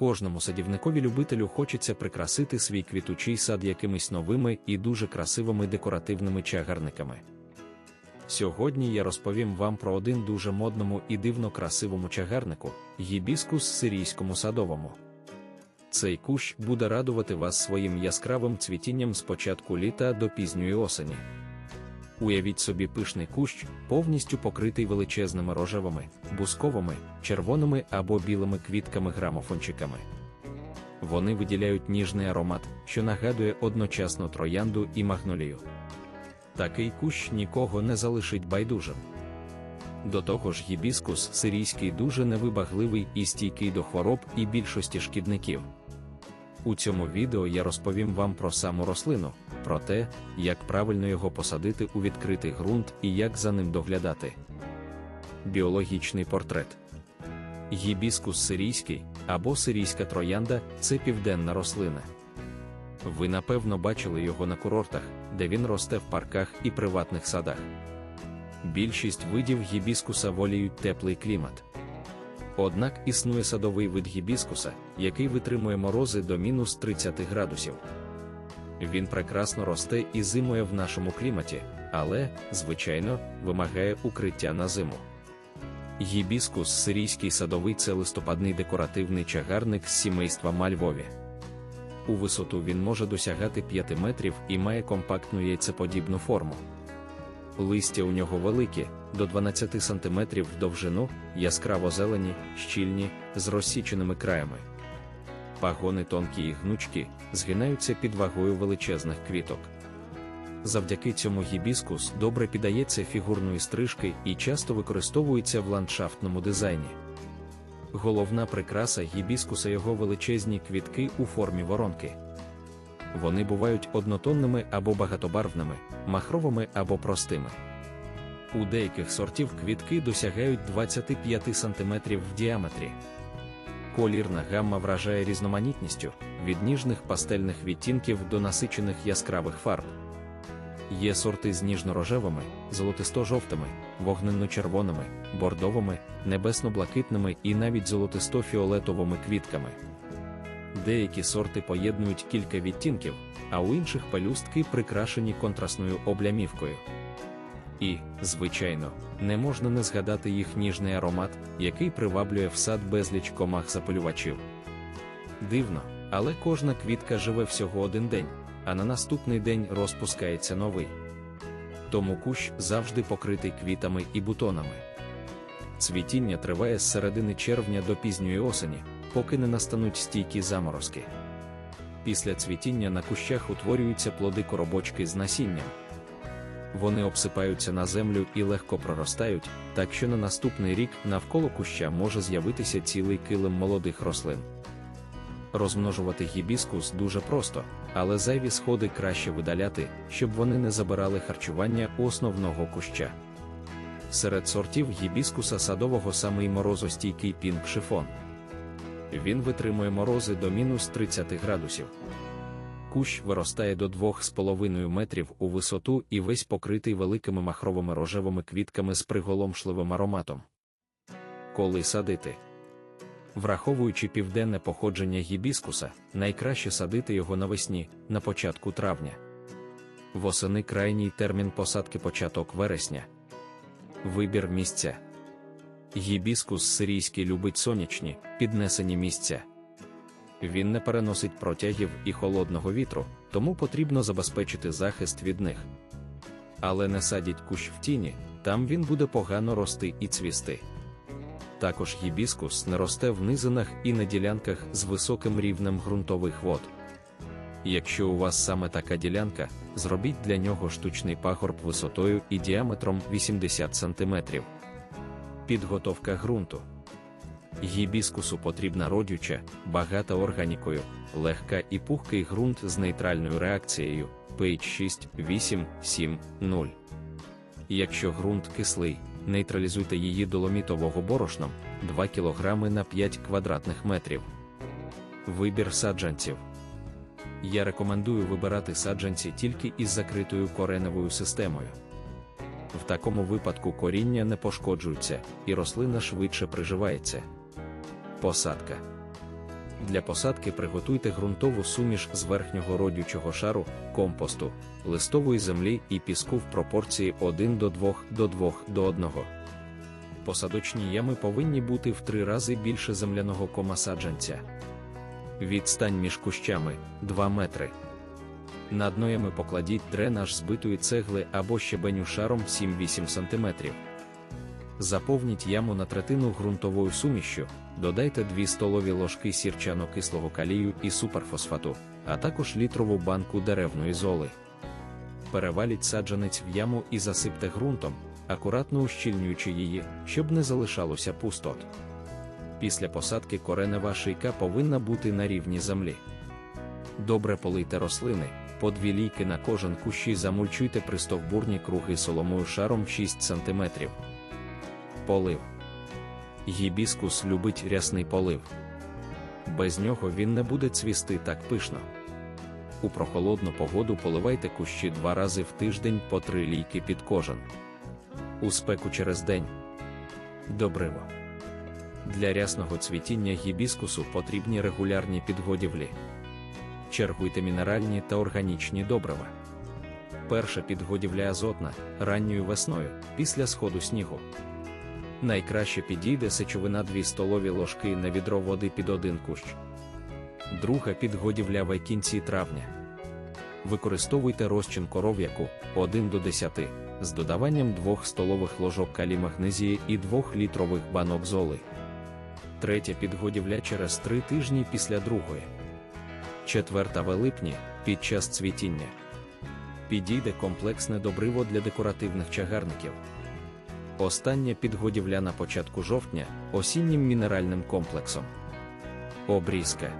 Кожному садівникові любителю хочеться прикрасити свій квітучий сад якимись новими і дуже красивими декоративними чагарниками. Сьогодні я розповім вам про один дуже модному і дивно красивому чагарнику гібіскус сирійському садовому. Цей кущ буде радувати вас своїм яскравим цвітінням з початку літа до пізньої осені. Уявіть собі пишний кущ, повністю покритий величезними рожевими, бусковими, червоними або білими квітками-грамофончиками. Вони виділяють ніжний аромат, що нагадує одночасно троянду і магнолію. Такий кущ нікого не залишить байдужим. До того ж, гібіскус сирійський дуже невибагливий і стійкий до хвороб і більшості шкідників. У цьому відео я розповім вам про саму рослину, про те, як правильно його посадити у відкритий ґрунт і як за ним доглядати. Біологічний портрет Гібіскус сирійський або сирійська троянда це південна рослина. Ви напевно бачили його на курортах, де він росте в парках і приватних садах. Більшість видів гібіскуса воліють теплий клімат. Однак існує садовий вид гібіскуса, який витримує морози до мінус 30 градусів. Він прекрасно росте і зимує в нашому кліматі, але, звичайно, вимагає укриття на зиму. Гібіскус сирійський садовий це листопадний декоративний чагарник з сімейства мальвові. У висоту він може досягати 5 метрів і має компактну яйцеподібну форму. Листя у нього великі, до 12 см в довжину, яскраво зелені, щільні, з розсіченими краями. Пагони тонкі і гнучкі, згинаються під вагою величезних квіток. Завдяки цьому гібіскус добре піддається фігурної стрижки і часто використовується в ландшафтному дизайні. Головна прикраса гібіскуса його величезні квітки у формі воронки. Вони бувають однотонними або багатобарвними, махровими або простими. У деяких сортів квітки досягають 25 см в діаметрі. Колірна гамма вражає різноманітністю від ніжних пастельних відтінків до насичених яскравих фарб. Є сорти з ніжно-рожевими, золотисто-жовтими, вогненно-червоними, бордовими, небесно-блакитними і навіть золотисто-фіолетовими квітками. Деякі сорти поєднують кілька відтінків, а у інших пелюстки прикрашені контрастною облямівкою. І, звичайно, не можна не згадати їх ніжний аромат, який приваблює в сад безліч комах запалювачів. Дивно, але кожна квітка живе всього один день, а на наступний день розпускається новий. Тому кущ завжди покритий квітами і бутонами. Цвітіння триває з середини червня до пізньої осені, поки не настануть стійкі заморозки. Після цвітіння на кущах утворюються плоди коробочки з насінням. Вони обсипаються на землю і легко проростають, так що на наступний рік навколо куща може з'явитися цілий килим молодих рослин. Розмножувати гібіскус дуже просто, але зайві сходи краще видаляти, щоб вони не забирали харчування у основного куща. Серед сортів гібіскуса садового самий морозостійкий пінк шифон. Він витримує морози до мінус 30 градусів. Кущ виростає до 2,5 метрів у висоту і весь покритий великими махровими рожевими квітками з приголомшливим ароматом. Коли садити. Враховуючи південне походження гібіскуса, найкраще садити його навесні, на початку травня. Восени крайній термін посадки початок вересня. Вибір місця. Гібіскус сирійський любить сонячні, піднесені місця. Він не переносить протягів і холодного вітру, тому потрібно забезпечити захист від них. Але не садіть кущ в тіні, там він буде погано рости і цвісти. Також гібіскус не росте в низинах і на ділянках з високим рівнем ґрунтових вод. Якщо у вас саме така ділянка, зробіть для нього штучний пагорб висотою і діаметром 80 см. Підготовка ґрунту. Гібіскусу потрібна родюча, багата органікою, легка і пухкий ґрунт з нейтральною реакцією pH 6, 8, 7, 0. Якщо ґрунт кислий, нейтралізуйте її доломітового борошном 2 кг на 5 квадратних метрів. Вибір саджанців. Я рекомендую вибирати саджанці тільки із закритою кореневою системою. В такому випадку коріння не пошкоджується і рослина швидше приживається. Посадка. Для посадки приготуйте ґрунтову суміш з верхнього родючого шару, компосту, листової землі і піску в пропорції 1 до 2 до 2 до 1. Посадочні ями повинні бути в три рази більше земляного кома саджанця. Відстань між кущами 2 метри. На дно ями покладіть дренаж збитої цегли або щебеню шаром 7-8 см. Заповніть яму на третину ґрунтовою сумішшю, додайте 2 столові ложки сірчано-кислого калію і суперфосфату, а також літрову банку деревної золи. Переваліть саджанець в яму і засипте ґрунтом, акуратно ущільнюючи її, щоб не залишалося пустот. Після посадки коренева шийка повинна бути на рівні землі. Добре полийте рослини, по дві лійки на кожен кущі замульчуйте пристовбурні круги соломою шаром 6 см. Полив. Гібіскус любить рясний полив. Без нього він не буде цвісти так пишно. У прохолодну погоду поливайте кущі два рази в тиждень по три лійки під кожен. У спеку через день. Добриво. Для рясного цвітіння гібіскусу потрібні регулярні підгодівлі. Чергуйте мінеральні та органічні добрива. Перша підгодівля азотна ранньою весною після сходу снігу. Найкраще підійде сечовина 2 столові ложки на відро води під один кущ. Друга підгодівля в кінці травня. Використовуйте розчин коров'яку 1 до 10 з додаванням 2 столових ложок калій магнезії і 2 літрових банок золи. Третя підгодівля через 3 тижні після другої. Четверта в липні під час цвітіння. Підійде комплексне добриво для декоративних чагарників. Остання підгодівля на початку жовтня осіннім мінеральним комплексом. Обрізка.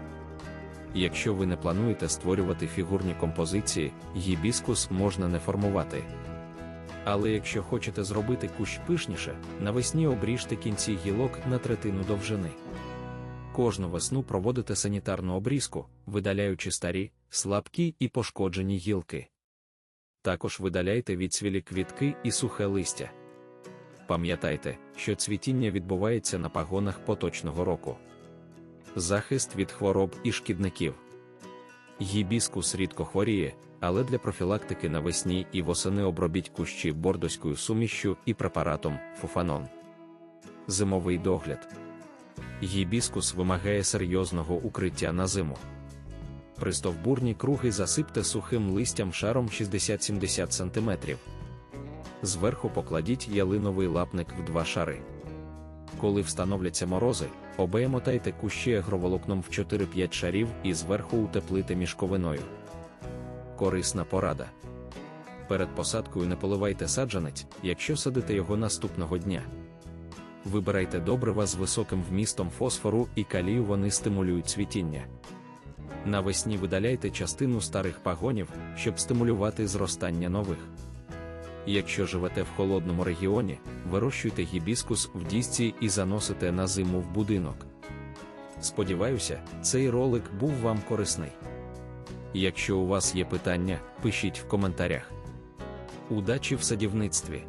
Якщо ви не плануєте створювати фігурні композиції, гібіскус можна не формувати. Але якщо хочете зробити кущ пишніше, навесні обріжте кінці гілок на третину довжини. Кожну весну проводите санітарну обрізку, видаляючи старі, слабкі і пошкоджені гілки. Також видаляйте відсвілі квітки і сухе листя. Пам'ятайте, що цвітіння відбувається на пагонах поточного року. Захист від хвороб і шкідників. Гібіскус рідко хворіє, але для профілактики навесні і восени обробіть кущі бордоською сумішшю і препаратом фуфанон. Зимовий догляд. Гібіскус вимагає серйозного укриття на зиму. Пристовбурні круги засипте сухим листям шаром 60-70 см. Зверху покладіть ялиновий лапник в два шари. Коли встановляться морози, обеємотайте кущі агроволокном в 4-5 шарів і зверху утеплите мішковиною. Корисна порада. Перед посадкою не поливайте саджанець, якщо садите його наступного дня. Вибирайте добрива з високим вмістом фосфору і калію, вони стимулюють цвітіння. Навесні видаляйте частину старих пагонів, щоб стимулювати зростання нових. Якщо живете в холодному регіоні, вирощуйте гібіскус в дісці і заносите на зиму в будинок. Сподіваюся, цей ролик був вам корисний. Якщо у вас є питання, пишіть в коментарях. Удачі в садівництві!